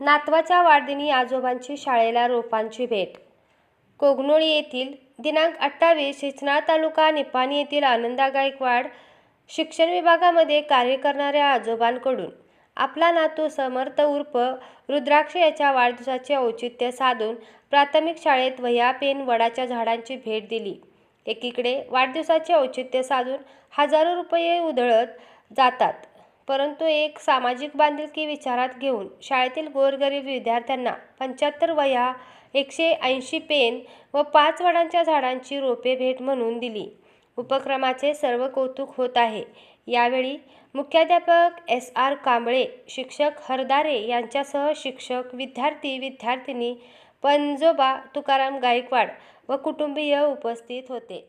नातवाच्या वाढदिनी आजोबांची शाळेला रोपांची भेट. कोगनोळी येथील दिनांक अठ्ठावीस शिचना तालुका निपाणी येथील आनंदा गायकवाड शिक्षण विभागामध्ये कार्य करणाऱ्या आजोबांकडून आपला नातू समर्थ उर्फ रुद्राक्ष याच्या वाढदिवसाचे औचित्य साधून प्राथमिक शाळेत वह्या पेन वडाच्या झाडांची भेट दिली. एकीकडे वाढदिवसाचे औचित्य साधून हजारो रुपये उधळत जातात. परंतु एक सामाजिक बांधिलकी विचारात घेऊन शाळेतील गोरगरीब विद्यार्थ्यांना पंच्याहत्तर वया एकशे ऐंशी पेन व पाच वडांच्या झाडांची रोपे भेट म्हणून दिली. उपक्रमाचे सर्व कौतुक होत आहे. यावेळी मुख्याध्यापक एस आर कांबळे शिक्षक हरदारे यांच्यासह शिक्षक विद्यार्थी विद्यार्थिनी पंजोबा तुकाराम गायकवाड व कुटुंबीय उपस्थित होते.